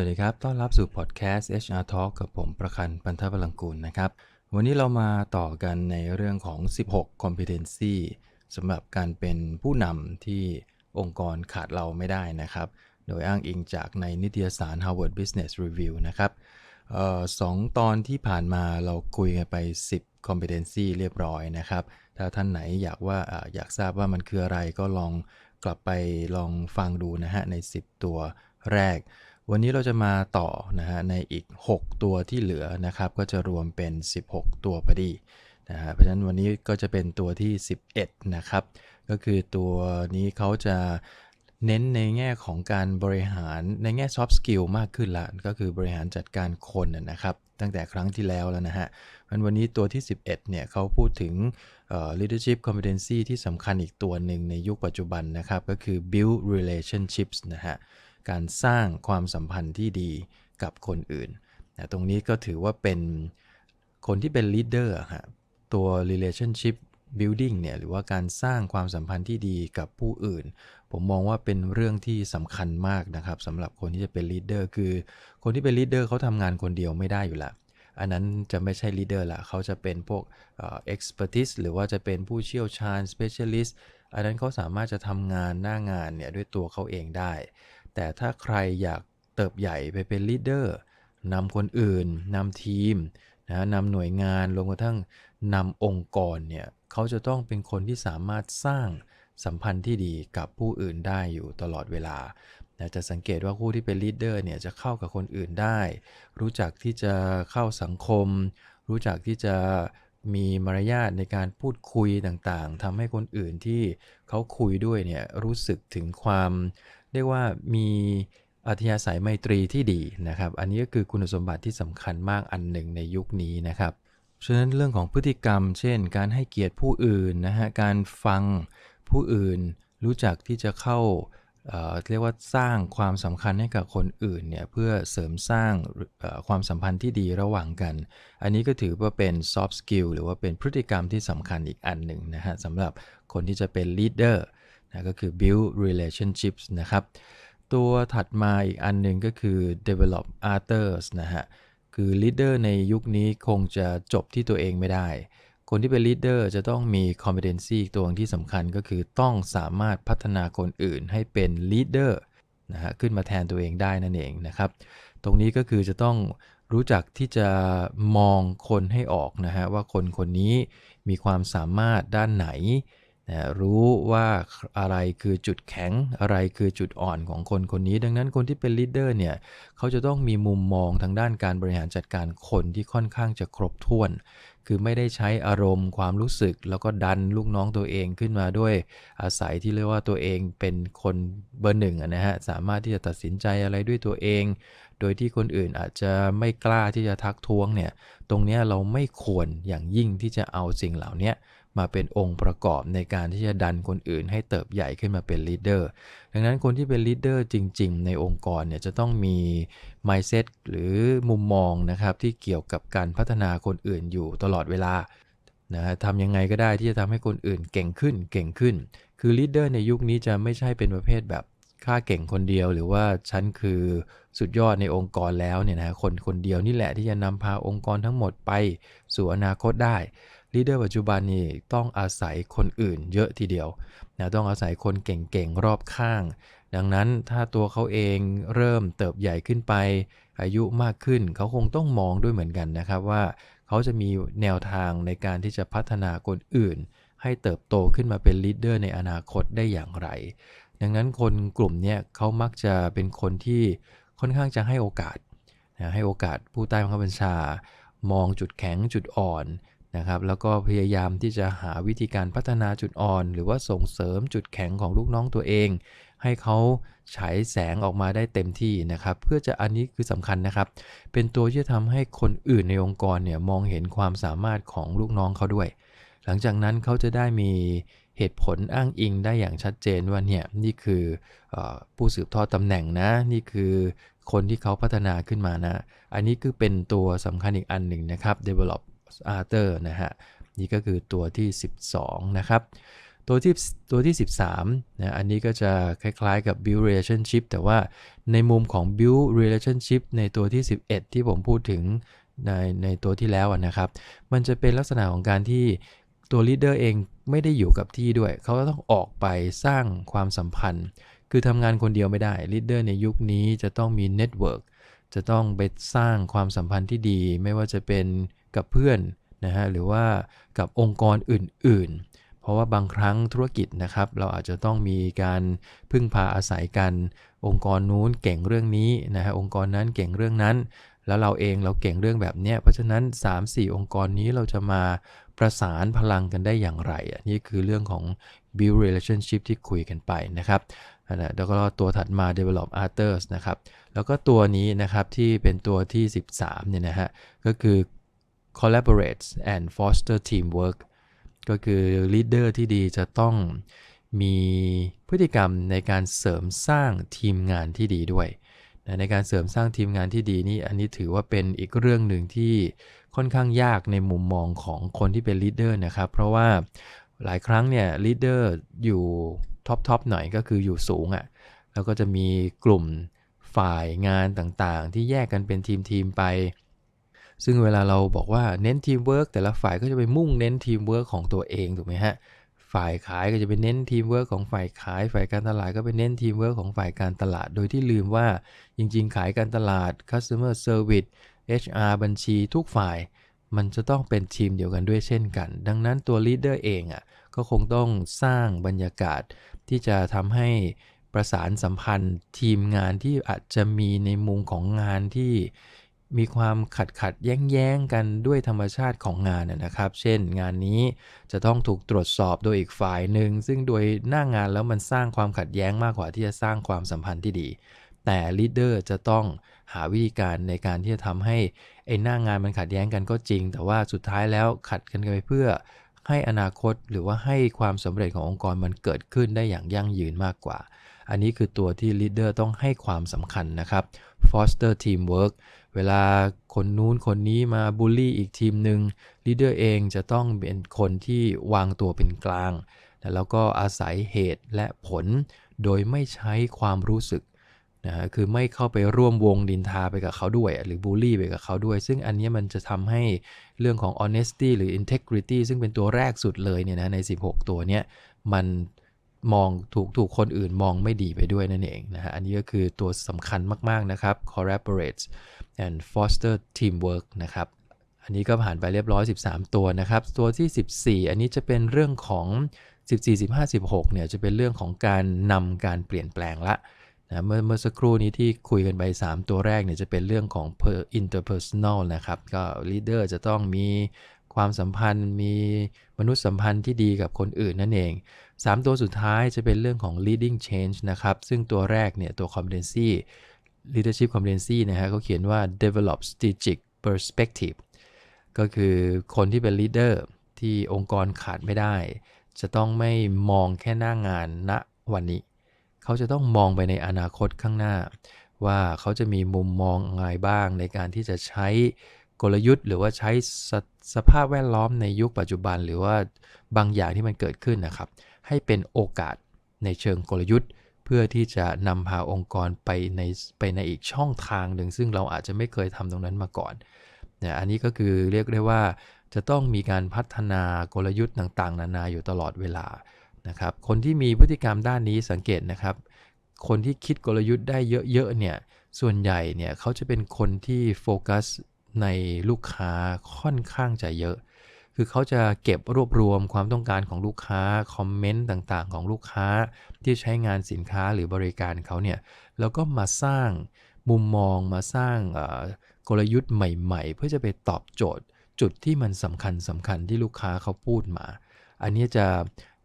วัสดีครับ ต้อนรับสู่พอดแคสต์ HR Talk กับผมประคันปันทพลังกูลนะครับ วันนี้เรามาต่อกันในเรื่องของ 16 competency สำหรับการเป็นผู้นำที่องค์กรขาดเราไม่ได้นะครับ โดยอ้างอิงจากในนิตยสาร Harvard Business Review นะครับออสองตอนที่ผ่านมาเราคุยกันไป 10 competency เรียบร้อยนะครับ ถ้าท่านไหนอยากว่าออยากทราบว่ามันคืออะไรก็ลองกลับไปลองฟังดูนะฮะใน 10 ตัวแรก วันนี้เราจะมาต่อนะฮะในอีก 6 ตัวที่เหลือนะครับ ก็จะรวมเป็น 16 ตัวพอดีนะฮะเพราะฉะนั้นวันนี้ก็จะเป็นตัวที่ 11 นะครับ ก็คือตัวนี้เขาจะเน้นในแง่ของการบริหารในแง่ soft skill มากขึ้นละก็คือบริหารจัดการคนนะครับ ตั้งแต่ครั้งที่แล้วแล้วนะฮะมันวันนี้ตัวที่ 11 เนี่ยเขาพูดถึง leadership competency ที่สำคัญอีกตัวหนึ่งในยุคปัจจุบันนะครับ ก็คือ build relationships นะฮะ การสร้างความสัมพันธ์ที่ดีกับคนอื่นนะตรงนี้ก็ถือว่าเป็นคนที่เป็น leader อะฮะตัว relationship building เนี่ยหรือว่าการสร้างความสัมพันธ์ที่ดีกับผู้อื่น ผมมองว่าเป็นเรื่องที่สำคัญมากนะครับสำหรับคนที่จะเป็น leader คือ คนที่เป็น leader เขาทำงานคนเดียวไม่ได้อยู่แล้วอันนั้นจะไม่ใช่ leader ละเขาจะเป็นพวกเอ่อ expertise หรือว่าจะเป็นผู้เชี่ยวชาญ specialist อันนั้นเขาสามารถจะทำงานหน้างานเนี่ยด้วยตัวเขาเองได้ แต่ถ้าใครอยากเติบใหญ่ไปเป็น leader นำคนอื่นนำทีมนะนำหน่วยงานรวมกระทั่งนำองค์กรเนี่ยเขาจะต้องเป็นคนที่สามารถสร้างสัมพันธ์ที่ดีกับผู้อื่นได้อยู่ตลอดเวลานะจะสังเกตว่าผู้ที่เป็น leader เนี่ยจะเข้ากับคนอื่นได้ รู้จักที่จะเข้าสังคม รู้จักที่จะมีมารยาทในการพูดคุยต่างๆทำให้คนอื่นที่เขาคุยด้วยเนี่ยรู้สึกถึงความ เรียกว่ามีอัธยาศัยไมตรีที่ดีนะครับ อันนี้ก็คือคุณสมบัติที่สำคัญมากอันหนึ่งในยุคนี้นะครับ ฉะนั้นเรื่องของพฤติกรรม เช่น การให้เกียรติผู้อื่นนะฮะ การฟังผู้อื่น รู้จักที่จะเข้าเเรียกว่าสร้างความสำคัญให้กับคนอื่นเนี่ยเพื่อเสริมสร้างความสัมพันธ์ที่ดีระหว่างกัน อันนี้ก็ถือว่าเป็น soft skill หรือว่าเป็นพฤติกรรมที่สำคัญอีกอันหนึ่งนะฮะสำหรับคนที่จะเป็น leader นะก็คือ build relationships นะครับ ตัวถัดมาอีกอันหนึ่งก็คือ develop others นะฮะ คือ leader ในยุคนี้คงจะจบที่ตัวเองไม่ได้ คนที่เป็น leader จะต้องมี competency อีกตัวที่สำคัญก็คือต้องสามารถพัฒนาคนอื่นให้เป็น leader นะฮะขึ้นมาแทนตัวเองได้นั่นเองนะครับ ตรงนี้ก็คือจะต้องรู้จักที่จะมองคนให้ออกนะฮะว่าคนคนนี้มีความสามารถด้านไหน นะรู้ว่าอะไรคือจุดแข็งอะไรคือจุดอ่อนของคนคนนี้ ดังนั้นคนที่เป็นลีดเดอร์เนี่ยเขาจะต้องมีมุมมองทางด้านการบริหารจัดการคนที่ค่อนข้างจะครบถ้วน คือไม่ได้ใช้อารมณ์ความรู้สึก แล้วก็ดันลูกน้องตัวเองขึ้นมาด้วย อาศัยที่เรียกว่าตัวเองเป็นคนเบอร์หนึ่งนะฮะสามารถที่จะตัดสินใจอะไรด้วยตัวเอง โดยที่คนอื่นอาจจะไม่กล้าที่จะทักท้วงเนี่ยตรงนี้เราไม่ควรอย่างยิ่งที่จะเอาสิ่งเหล่านี้ มาเป็นองค์ประกอบในการที่จะดันคนอื่นให้เติบใหญ่ขึ้นมาเป็นลีดเดอร์ดังนั้นคนที่เป็นลีดเดอร์จริง ๆ ในองค์กรเนี่ยจะต้องมี mindset หรือมุมมองนะครับที่เกี่ยวกับการพัฒนาคนอื่นอยู่ตลอดเวลานะฮะทำยังไงก็ได้ที่จะทำให้คนอื่นเก่งขึ้นเก่งขึ้น คือลีดเดอร์ในยุคนี้จะไม่ใช่เป็นประเภทแบบ ข้าเก่งคนเดียวหรือว่าฉันคือสุดยอดในองค์กรแล้วเนี่ยนะคนคนเดียวนี่แหละที่จะนำพาองค์กรทั้งหมดไปสู่อนาคตได้ลีดเดอร์ปัจจุบันนี่ต้องอาศัยคนอื่นเยอะทีเดียวนะต้องอาศัยคนเก่งๆรอบข้าง ดังนั้นถ้าตัวเขาเองเริ่มเติบใหญ่ขึ้นไป อายุมากขึ้นเขาคงต้องมองด้วยเหมือนกันนะครับว่า เขาจะมีแนวทางในการที่จะพัฒนาคนอื่น ให้เติบโตขึ้นมาเป็นลีดเดอร์ในอนาคตได้อย่างไร ดังนั้นคนกลุ่มนี้เขามักจะเป็นคนที่ค่อนข้างจะให้โอกาสนะให้โอกาสผู้ใต้บังคับบัญชา มองจุดแข็งจุดอ่อนนะครับ แล้วก็พยายามที่จะหาวิธีการพัฒนาจุดอ่อน หรือว่าส่งเสริมจุดแข็งของลูกน้องตัวเอง ให้เขาฉายแสงออกมาได้เต็มที่นะครับ เพื่อจะอันนี้คือสำคัญนะครับ เป็นตัวที่จะทำให้คนอื่นในองค์กรเนี่ยมองเห็นความสามารถของลูกน้องเขาด้วย หลังจากนั้นเขาจะได้มี เหตุผลอ้างอิงได้อย่างชัดเจนว่าเนี่ยนี่คืออผู้สืบทอดตำแหน่งนะ นี่คือคนที่เขาพัฒนาขึ้นมานะ อันนี้คือเป็นตัวสำคัญอีกอันหนึ่งนะครับ develop other นะฮะนี่ก็คือตัวที่ 12 นะครับ ตัวที่ตัวที่ 13นะอันนี้ก็จะคล้ายๆกับ build relationship แต่ว่าในมุมของ build relationship ในตัวที่ 11 ที่ผมพูดถึงในในตัวที่แล้วนะครับ มันจะเป็นลักษณะของการที่ตัว leader เอง ไม่ได้อยู่กับที่ด้วย เขาก็ต้องออกไปสร้างความสัมพันธ์ คือทำงานคนเดียวไม่ได้ leader ในยุคนี้จะต้องมี network จะต้องไปสร้างความสัมพันธ์ที่ดี ไม่ว่าจะเป็นกับเพื่อนนะฮะหรือว่ากับองค์กรอื่น ๆ เพราะว่าบางครั้งธุรกิจนะครับ เราอาจจะต้องมีการพึ่งพาอาศัยกัน องค์กรนู้นเก่งเรื่องนี้นะฮะองค์กรนั้นเก่งเรื่องนั้น แล้วเราเองเราเก่งเรื่องแบบเนี้ยเพราะฉะนั้น 3-4 องค์กรนี้เราจะมา ประสานพลังกันได้อย่างไรอันนี้คือเรื่องของ build relationship ที่คุยกันไปนะครับนะแล้วก็ตัวถัดมา develop others นะครับ แล้วก็ตัวนี้นะครับที่เป็นตัวที่ 13เนี่ยนะฮะ ก็คือ collaborate and foster teamwork ก็คือ leader ที่ดีจะต้องมีพฤติกรรมในการเสริมสร้างทีมงานที่ดีด้วย ในการเสริมสร้างทีมงานที่ดีนี่อันนี้ถือว่าเป็นอีกเรื่องหนึ่งที่ ค่อนข้างยากในมุมมองของคนที่เป็น leader นะครับ เพราะว่าหลายครั้งเนี่ย leader อยู่ท็อปทอปหน่อยก็คืออยู่สูงอะ่ะแล้วก็จะมีกลุ่มฝ่ายงานต่างๆ ที่แยกกันเป็นทีมๆไป ซึ่งเวลาเราบอกว่าเน้นทีมเวิร์กแต่ละฝ่ายก็จะไปมุ่งเน้นทีมเวิร์กของตัวเองถูกไหมฮะฝ่ายขายก็จะไปเน้นทีมเวิร์กของฝ่ายขาย ฝ่ายการตลาดก็ไปเน้นทีมเวิร์กของฝ่ายการตลาด โดยที่ลืมว่าจริงๆ ขายการตลาด customer service HR บัญชีทุกฝ่าย มันจะต้องเป็นทีมเดียวกันด้วยเช่นกัน ดังนั้นตัว leader เองอะก็คงต้องสร้างบรรยากาศที่จะทำให้ประสานสัมพันธ์ทีมงานที่อาจจะมีในมุมของงานที่มีความขัดขัดแย้งแย้งกันด้วยธรรมชาติของงานนะครับ เช่นงานนี้จะต้องถูกตรวจสอบโดยอีกฝ่ายหนึ่ง ซึ่งโดยหน้างานแล้วมันสร้างความขัดแย้งมากกว่าที่จะสร้างความสัมพันธ์ที่ดี แต่ลีดเดอร์จะต้อง หาวิธีการในการที่จะทำให้ไอ้หน้างานมันขัดแย้งกันก็จริง แต่ว่าสุดท้ายแล้วขัดกันไปเพื่อให้อนาคตหรือว่าให้ความสำเร็จขององค์กรมันเกิดขึ้นได้อย่างยั่งยืนมากกว่า อันนี้คือตัวที่ leader ต้องให้ความสำคัญนะครับ foster teamwork เวลาคนนู้นคนนี้มาบูลลี่อีกทีมหนึ่ง leader เองจะต้องเป็นคนที่วางตัวเป็นกลาง แล้วก็อาศัยเหตุและผล โดยไม่ใช้ความรู้สึก นะคือไม่เข้าไปร่วมวงดินทาไปกับเขาด้วย หรือบูลลี่ไปกับเขาด้วย ซึ่งอันนี้มันจะทำให้เรื่องของ honesty หรือ integrity ซึ่งเป็นตัวแรกสุดเลยเนี่ยนะใน 16 ตัวเนี้ยมันมองถูกถูกคนอื่นมองไม่ดีไปด้วยนั่นเองนะฮะอันนี้ก็คือตัวสำคัญมาก ๆ นะครับ collaborate and foster teamwork นะครับ อันนี้ก็ผ่านไปเรียบร้อย 13 ตัวนะครับ ตัวที่ 14 อันนี้จะเป็นเรื่องของ 14 15 16เนี่ยจะเป็นเรื่องของการนำการเปลี่ยนแปลงละ นะเมื่อเมื่อสักครู่นี้ที่คุยกันไป 3 ตัวแรกเนี่ยจะเป็นเรื่องของ interpersonal นะครับ ก็ leader จะต้องมีความสัมพันธ์มีมนุษยสัมพันธ์ที่ดีกับคนอื่นนั่นเอง 3 ตัวสุดท้ายจะเป็นเรื่องของ leading change นะครับ ซึ่งตัวแรกเนี่ยตัว competency leadership competency นะฮะเขาเขียนว่า develop strategic perspective ก็คือคนที่เป็น leader ที่องค์กรขาดไม่ได้ จะต้องไม่มองแค่หน้างานณวันนี้ เขาจะต้องมองไปในอนาคตข้างหน้า ว่าเขาจะมีมุมมองอะไรบ้างในการที่จะใช้กลยุทธ์ หรือว่าใช้สสภาพแวดล้อมในยุคปัจจุบัน หรือว่าบางอย่างที่มันเกิดขึ้นนะครับ ให้เป็นโอกาสในเชิงกลยุทธ์ เพื่อที่จะนำพาองค์กรไปในไปในอีกช่องทางหนึ่งซึ่งเราอาจจะไม่เคยทำตรงนั้นมาก่อนเนี่ยอันนี้ก็คือเรียกได้ว่าจะต้องมีการพัฒนากลยุทธ์ต่าง ๆ นานาอยู่ตลอดเวลา นะครับ คนที่มีพฤติกรรมด้านนี้สังเกตนะครับ คนที่คิดกลยุทธ์ได้เยอะๆเนี่ย ส่วนใหญ่เนี่ยเขาจะเป็นคนที่โฟกัสในลูกค้าค่อนข้างจะเยอะ คือเขาจะเก็บรวบรวมความต้องการของลูกค้า คอมเมนต์ต่างๆ ของลูกค้าที่ใช้งานสินค้าหรือบริการเขาเนี่ย แล้วก็มาสร้างมุมมองมาสร้างกลยุทธ์ใหม่ ๆ เพื่อจะไปตอบโจทย์ จุดที่มันสำคัญสำคัญที่ลูกค้าเขาพูดมา อันนี้จะ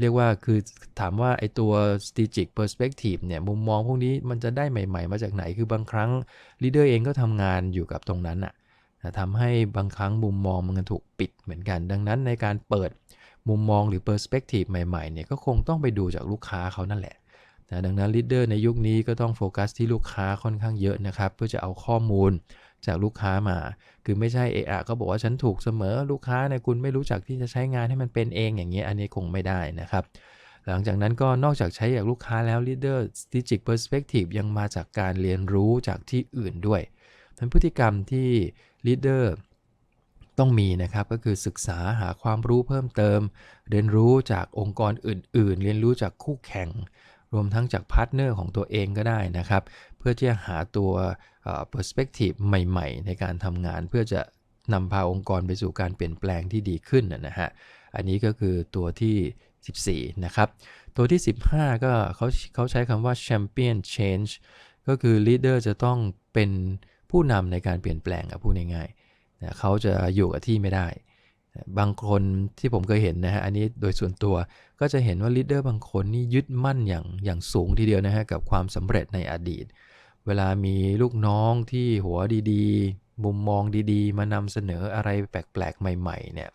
เรียกว่าคือถามว่าไอตัว strategic perspective เนี่ยมุมมองพวกนี้มันจะได้ใหม่ ๆ มาจากไหน คือบางครั้ง leader เองก็ทำงานอยู่กับตรงนั้นอะทำให้บางครั้งมุมมองมันถูกปิดเหมือนกัน ดังนั้นในการเปิดมุมมองหรือ perspective ใหม่ๆเนี่ยก็คงต้องไปดูจากลูกค้าเขานั่นแหละนะดังนั้น leader ในยุคนี้ก็ต้องโฟกัสที่ลูกค้าค่อนข้างเยอะนะครับ เพื่อจะเอาข้อมูล จากลูกค้ามา คือไม่ใช่เอะก็บอกว่าฉันถูกเสมอลูกค้าเนี่ยคุณไม่รู้จักที่จะใช้งานให้มันเป็นเองอย่างเงี้ยอันนี้คงไม่ได้นะครับหลังจากนั้นก็นอกจากใช้อย่างลูกค้าแล้ว leader strategic perspective ยังมาจากการเรียนรู้จากที่อื่นด้วยเป็นพฤติกรรมที่ leader ต้องมีนะครับก็คือศึกษาหาความรู้เพิ่มเติม เรียนรู้จากองค์กรอื่น ๆ เรียนรู้จากคู่แข่ง รวมทั้งจากพาร์ทเนอร์ของตัวเองก็ได้นะครับ เพื่อที่จะหาตัว perspective ใหม่ ๆ ในการทำงานเพื่อจะนำพาองค์กรไปสู่การเปลี่ยนแปลงที่ดีขึ้นนะฮะ อันนี้ก็คือตัวที่ 14 นะครับ ตัวที่ 15 ก็เขาเขาใช้คำว่า champion change ก็คือ leader จะต้องเป็นผู้นำในการเปลี่ยนแปลงอะพูดง่ายๆนะเขาจะอยู่กับที่ไม่ได้ บางคนที่ผมเคยเห็นนะฮะอันนี้โดยส่วนตัวก็จะเห็นว่าลีดเดอร์บางคนนี่ยึดมั่นอย่างอย่างสูงทีเดียวนะฮะกับความสำเร็จในอดีต เวลามีลูกน้องที่หัวดีๆ มุมมองดีๆ มานำเสนออะไรแปลกๆ ใหม่ๆเนี่ย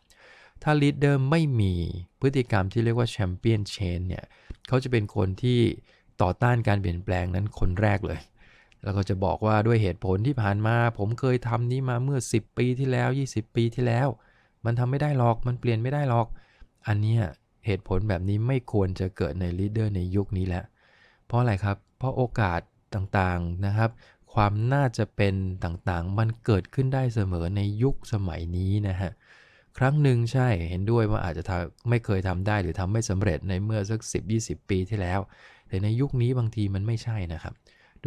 ถ้าลีดเดอร์ไม่มีพฤติกรรมที่เรียกว่าแชมเปี้ยนเชนเนี่ยเขาจะเป็นคนที่ต่อต้านการเปลี่ยนแปลงนั้นคนแรกเลย แล้วก็จะบอกว่าด้วยเหตุผลที่ผ่านมา ผมเคยทำนี้มาเมื่อ 10 ปีที่แล้ว 20 ปีที่แล้ว มันทำไม่ได้หรอก มันเปลี่ยนไม่ได้หรอก อันนี้เหตุผลแบบนี้ไม่ควรจะเกิดในลีดเดอร์ในยุคนี้แหล้วเพราะอะไรครับ เพราะโอกาสต่างๆนะครับ ความน่าจะเป็นต่างๆ มันเกิดขึ้นได้เสมอในยุคสมัยนี้นะฮะ ครั้งหนึ่งใช่เห็นด้วยว่าอาจจะไม่เคยทำได้หรือทำไม่สำเร็จในเมื่อสัก 10-20 ปีที่แล้ว แต่ในยุคนี้บางทีมันไม่ใช่นะครับ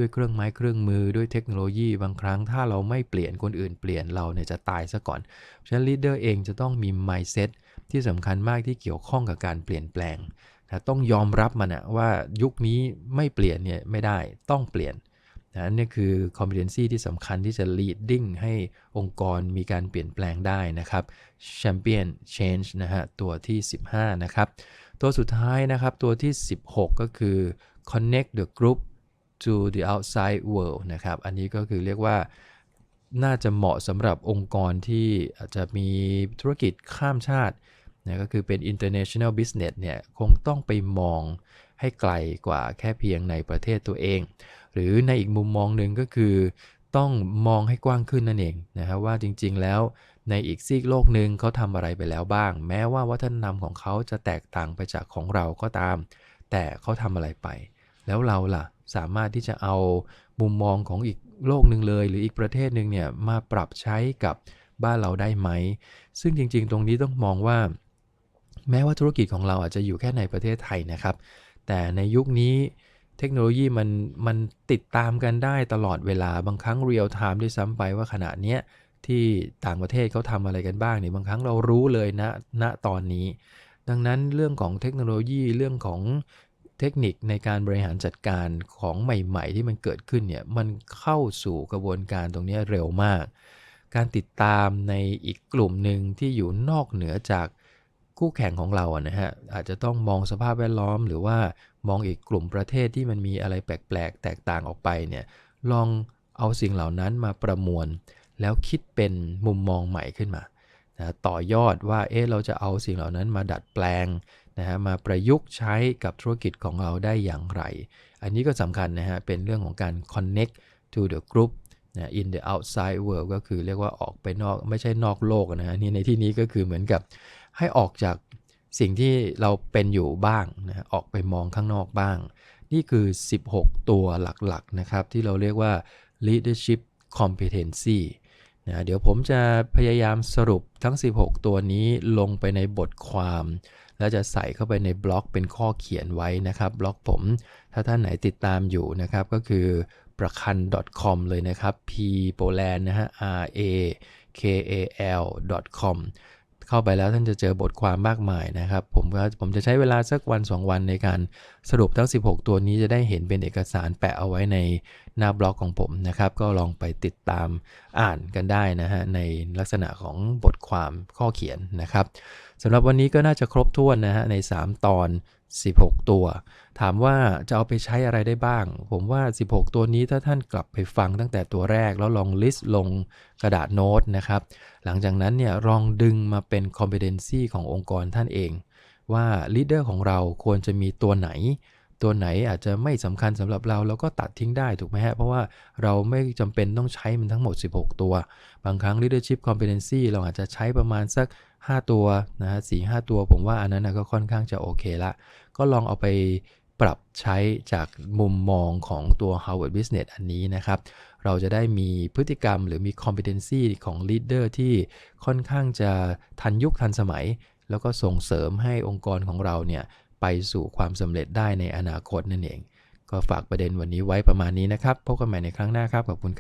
ด้วยเครื่องไม้เครื่องมือด้วยเทคโนโลยีบางครั้งถ้าเราไม่เปลี่ยนคนอื่นเปลี่ยนเราเนี่ยจะตายซะก่อนฉะนั้นลีดเดอร์เองจะต้องมี mindset ที่สำคัญมากที่เกี่ยวข้องกับการเปลี่ยนแปลงนะต้องยอมรับมันนะว่ายุคนี้ไม่เปลี่ยนเนี่ยไม่ได้ต้องเปลี่ยนนะนี่คือ competency ที่สำคัญที่จะ leading ให้องค์กรมีการเปลี่ยนแปลงได้นะครับ champion change นะฮะตัวที่ 15 นะครับ ตัวสุดท้ายนะครับ ตัวที่ 16 ก็คือ connect the group to the outside world นะครับ อันนี้ก็คือเรียกว่าน่าจะเหมาะสำหรับองค์กรที่อาจจะมีธุรกิจข้ามชาตินะก็คือเป็น international business เนี่ยคงต้องไปมองให้ไกลกว่าแค่เพียงในประเทศตัวเอง หรือในอีกมุมมองหนึ่งก็คือ ต้องมองให้กว้างขึ้นนั่นเองนะครับว่าจริงๆแล้วในอีกซีกโลกหนึ่งเขาทำอะไรไปแล้วบ้าง แม้ว่าวัฒนธรรมของเขาจะแตกต่างไปจากของเราก็ตาม แต่เขาทำอะไรไป แล้วเราล่ะสามารถที่จะเอามุมมองของอีกโลกหนึ่งเลย หรืออีกประเทศหนึ่งเนี่ยมาปรับใช้กับบ้านเราได้ไหม ซึ่งจริงๆ ตรงนี้ต้องมองว่า แม้ว่าธุรกิจของเราอาจจะอยู่แค่ในประเทศไทยนะครับ แต่ในยุคนี้เทคโนโลยีมันมันติดตามกันได้ตลอดเวลาบางครั้งเรียลไทม์ด้วยซ้ำไปว่าขณะเนี้ยที่ต่างประเทศเขาทำอะไรกันบ้างเนี่ยบางครั้งเรารู้เลยนะณตอนนี้ ดังนั้นเรื่องของเทคโนโลยีเรื่องของ เทคนิคในการบริหารจัดการของใหม่ๆ ที่มันเกิดขึ้นเนี่ยมันเข้าสู่กระบวนการตรงนี้เร็วมาก การติดตามในอีกกลุ่มหนึ่งที่อยู่นอกเหนือจากคู่แข่งของเราอะนะฮะอาจจะต้องมองสภาพแวดล้อม หรือว่ามองอีกกลุ่มประเทศที่มันมีอะไรแปลกๆ แตกต่างออกไปเนี่ยลองเอาสิ่งเหล่านั้นมาประมวล แล้วคิดเป็นมุมมองใหม่ขึ้นมานะต่อยอดว่าเอ๊ะเราจะเอาสิ่งเหล่านั้นมาดัดแปลง นะฮะมาประยุกต์ใช้กับธุรกิจของเราได้อย่างไร อันนี้ก็สำคัญนะฮะเป็นเรื่องของการ connect to the group นะ in the outside world ก็คือเรียกว่าออกไปนอกไม่ใช่นอกโลกนะฮะนี่ในที่นี้ก็คือเหมือนกับให้ออกจากสิ่งที่เราเป็นอยู่บ้างนะออกไปมองข้างนอกบ้าง นี่คือ 16 ตัวหลักๆนะครับ ที่เราเรียกว่า leadership competency นะเดี๋ยวผมจะพยายามสรุปทั้ง 16 ตัวนี้ลงไปในบทความ แล้วจะใส่เข้าไปในบล็อกเป็นข้อเขียนไว้นะครับบล็อกผม ถ้าท่านไหนติดตามอยู่นะครับก็คือประคัน .com เลยนะครับ p p o l a n d นะฮะ r a k a l .com เข้าไปแล้วท่านจะเจอบทความมากมายนะครับ ผมก็ผมจะใช้เวลาสักวัน 2 วันในการสรุปทั้ง 16 ตัวนี้จะได้เห็นเป็นเอกสารแปะเอาไว้ในหน้าบล็อกของผมนะครับ ก็ลองไปติดตามอ่านกันได้นะฮะในลักษณะของบทความข้อเขียนนะครับสำหรับวันนี้ก็น่าจะครบถ้วนนะฮะใน 3 ตอน 16 ตัว ถามว่าจะเอาไปใช้อะไรได้บ้าง ผมว่า 16 ตัวนี้ถ้าท่านกลับไปฟังตั้งแต่ตัวแรกแล้วลองลิสต์ลงกระดาษโน้ตนะครับ หลังจากนั้นเนี่ยลองดึงมาเป็น competency ขององค์กรท่านเอง ว่า leader ของเราควรจะมีตัวไหน ตัวไหนอาจจะไม่สำคัญสำหรับเราเราก็ตัดทิ้งได้ถูกไหมฮะ เพราะว่าเราไม่จำเป็นต้องใช้มันทั้งหมด 16 ตัว บางครั้ง leadership competency เราอาจจะใช้ประมาณสัก 5 ตัวนะฮะสี่ห้าตัวผมว่าอันนั้นก็ค่อนข้างจะโอเคละก็ก็ลองเอาไปปรับใช้จากมุมมองของตัว Harvard Business อันนี้นะครับ เราจะได้มีพฤติกรรมหรือมี competency ของ leader ที่ค่อนข้างจะทันยุคทันสมัย แล้วก็ส่งเสริมให้องค์กรของเราเนี่ย ไปสู่ความสำเร็จได้ในอนาคตนั่นเอง ก็ฝากประเด็นวันนี้ไว้ประมาณนี้นะครับ พบกันใหม่ในครั้งหน้าครับ ขอบคุณครับ